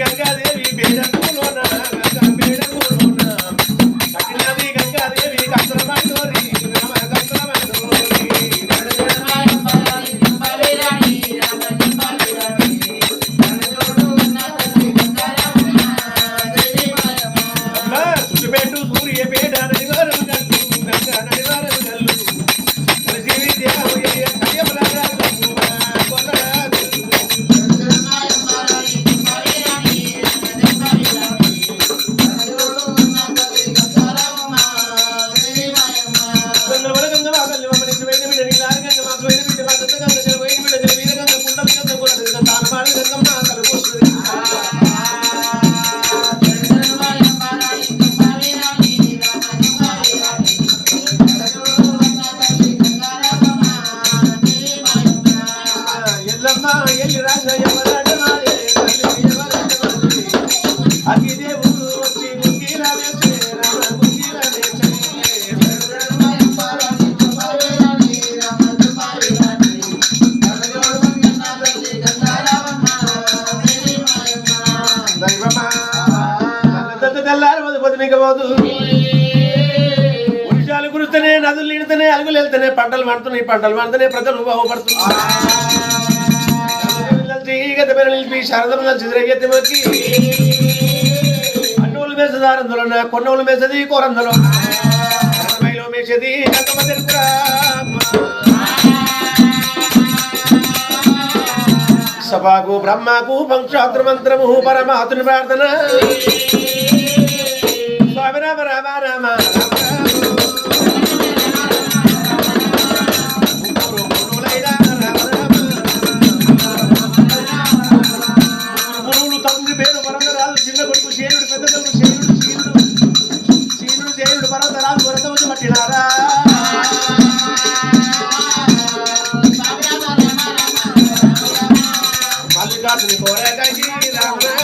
கங்காதி మీకు పోదు వర్షాలు కురుస్తేనే నదులు నిండితేనే అలుగులు వెళ్తేనే పంటలు పండుతున్నాయి పంటలు పండుతున్నాయి ప్రజలు బాగుపడుతున్నారు. గత పేరు నిలిపి శారదమ్మ చిద్రగెత్తి మొక్కి అన్నోళ్ళు మేసదారందులో కొన్నోళ్ళు మేసది కోరందులో అరవైలో మేసది గంగమ్మ తెలుపురా. సభకు బ్రహ్మకు పంక్షాత్ర మంత్రము పరమాతుని ప్రార్థన. যত্ন করে দেখিলাম রে